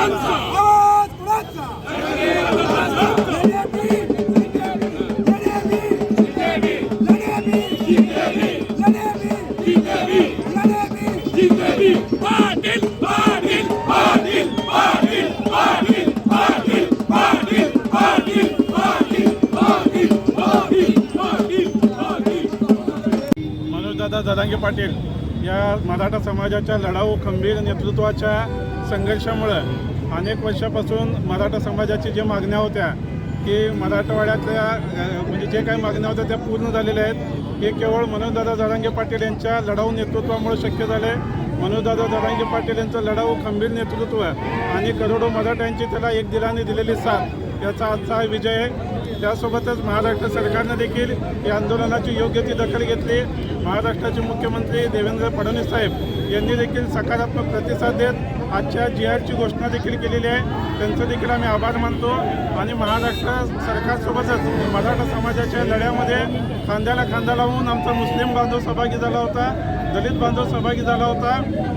आवाज पाटील पाटील पाटील पाटील पाटील पाटील पाटील पाटील पाटील पाटील पाटील पाटील पाटील मनोजदादा जरांगे पाटील या मराठा समाजाच्या लढाऊ खंबीर नेतृत्वाच्या संघर्षामुळं अनेक वर्षापासून मराठा समाजाची ज्या मागण्या होत्या की मराठवाड्यातल्या म्हणजे जे काही मागण्या होत्या त्या पूर्ण झालेल्या आहेत. हे केवळ मनोजदादा जरांगे पाटील यांच्या लढाऊ नेतृत्वामुळे शक्य झाले मनोजदादा जरांगे पाटील यांचं लढाऊ खंबीर नेतृत्व आणि करोडो मराठ्यांची त्याला एक दिलाने दिलेली साथ. याचा आजचा हा विजय आहे. त्यासोबतच महाराष्ट्र सरकारनं देखील या आंदोलनाची योग्य ती दखल घेतली. महाराष्ट्राचे मुख्यमंत्री देवेंद्र फडणवीस साहेब यांनी देखील सकारात्मक प्रतिसाद देत आजच्या जी आरची घोषणा देखील केलेली आहे. त्यांचं देखील आम्ही आभार मानतो. आणि महाराष्ट्र सरकारसोबतच मराठा समाजाच्या लढ्यामध्ये खांद्याला खांदा लावून आमचा मुस्लिम बांधव सहभागी झाला होता. दलित बांधव सहभागी झाला होता.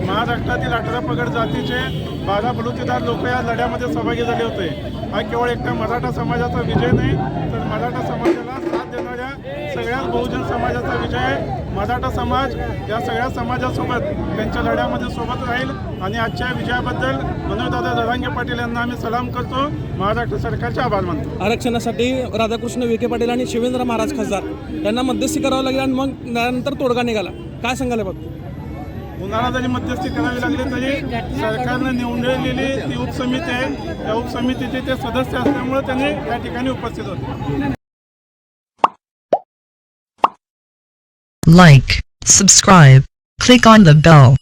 महाराष्ट्रातील अठरा पगड जातीचे बारा बलुतेदार लोक या लढ्यामध्ये सहभागी झाले होते. हा केवळ एकटा मराठा समाजाचा विजय नाही तर मराठा समाजाला साथ देणाऱ्या सगळ्याच बहुजन समाजाचा विजय आहे. मराठा समाज या सगळ्या समाजासोबत त्यांच्या लढ्यामध्ये सोबत राहील आणि आजच्या विजयाबद्दल मनोजदादा जरांगे पाटील यांना आम्ही सलाम करतो. महाराष्ट्र सरकारचे आभार मानतो. आरक्षणासाठी राधाकृष्ण विखे पाटील आणि शिवेंद्र महाराज खासदार यांना मध्यस्थी करावं लागेल आणि मग त्यानंतर तोडगा निघाला. काय सांगाल बाबा कुणाला जरी मध्यस्थी करावी लागली तरी सरकारनं निवडलेली ती उपसमिती आहे. त्या उपसमितीचे ते सदस्य असल्यामुळे त्यांनी या ठिकाणी उपस्थित होते. Like, subscribe, click on the bell.